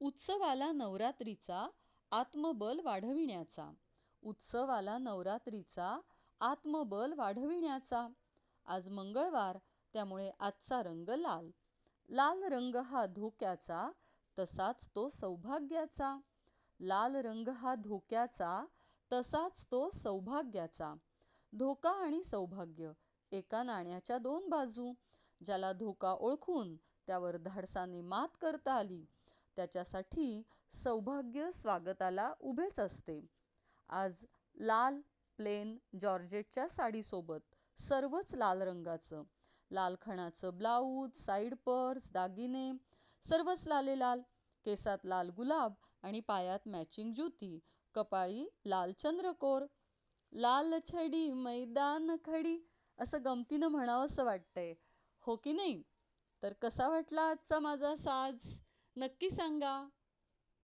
उत्सवाला नवरात्रीचा आत्मबल वाढविण्याचा. उत्सवाला नवरात्रीचा आत्मबल वाढविण्याचा. आज मंगळवार त्यामुळे आजचा रंग लाल. लाल रंग हा धोक्याचा तसाच तो सौभाग्याचा. लाल रंग हा धोक्याचा तसाच तो सौभाग्याचा. धोका आणि सौभाग्य एका नाण्याच्या दोन बाजू. ज्याला धोका ओळखून त्यावर धाडसाने मात करता आली. त्याच्यासाठी सौभाग्य स्वागताला उभेच असते. आज लाल प्लेन जॉर्जेटच्या साडीसोबत सर्वच लाल रंगाचं लाल खणाचं ब्लाऊज साईड पर्स दागिने सर्वच लाले लाल केसात लाल गुलाब आणि पायात मॅचिंग ज्युती कपाळी लाल चंद्रकोर लाल छडी मैदान खडी असं गमतीनं म्हणावं असं वाटतंय. हो की नाही? तर कसा वाटला आजचा माझा साज? नक्की सांगा.